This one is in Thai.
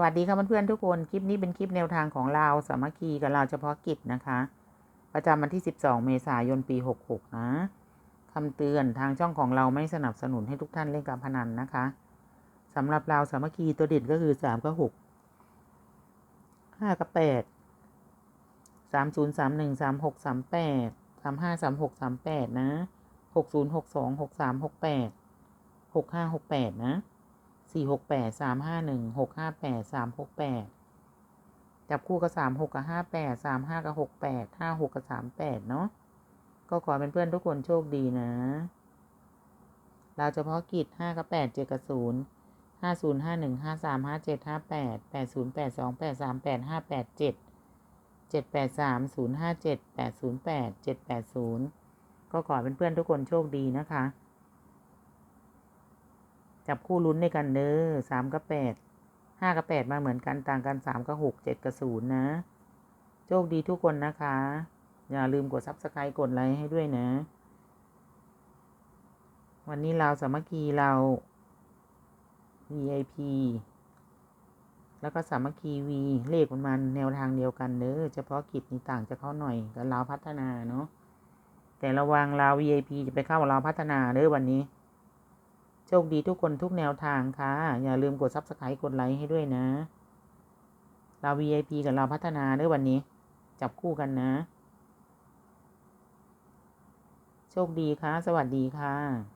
วัสดีค่ะเพื่อนๆทุกคน คลิปนี้เป็นคลิปแนวทางของเราสามัคคีกับเราเฉพาะกิจนะคะ ประจำวันที่ 12 เมษายนปี 66 นะคำเตือนทางช่องของเราไม่สนับสนุนให้ทุกท่านเล่นการพนันนะคะสำหรับเราสามัคคีตัวเด่นก็คือ 3 กับ 6 5 กับ 8 3 0 3 1 3 6 3 8 3 5 3 6 3 8 นะ 6 0 6 2 6 3 6 8 6 5 6 8 นะ สี่หกแปดสามห้าหนึ่งหกห้าแปดสามหกแปดจับคู่กับสามหกกับห้าแปดสามห้ากับหกแปดห้าหกกับสามแปดเนาะก็ขอเป็นเพื่อนทุกคนโชคดีนะเราเฉพาะกิจห้ากับแปดเจ็ดกับศูนย์ห้าศูนย์ห้าหนึ่งห้าสามห้าเจ็ดห้าแปดแปดศูนย์แปดสองแปดสามแปดห้าแปดเจ็ดเจ็ดแปดสามศูนย์ห้าเจ็ดแปดศูนย์แปดเจ็ดแปดศูนย์ก็ขอเป็นเพื่อนทุกคนโชคดีนะคะ จับคู่ลุ้นในกันเด้อสามกับแปดห้ากับแปดมาเหมือนกันต่างกันสามกับหกเจ็ดกับศูนย์นะ โชคดีทุกคนนะคะ อย่าลืมกดซับสไครต์กดไลค์ให้ด้วยนะ วันนี้เราสามัคคีเรา VIP แล้วก็สามัคคี V เลขประมาณแนวทางเดียวกันเด้อเฉพาะกิจนี่ต่างจากเขาหน่อยกับเราพัฒนาเนาะแต่ระวังเรา VIP จะไปเข้าเราพัฒนาเด้อวันนี้ โชคดีทุกคนทุกแนวทางค่ะ อย่าลืมกด subscribe กดไลค์ให้ด้วยนะ เรา VIP กับเราพัฒนาด้วยวันนี้ จับคู่กันนะ โชคดีค่ะ สวัสดีค่ะ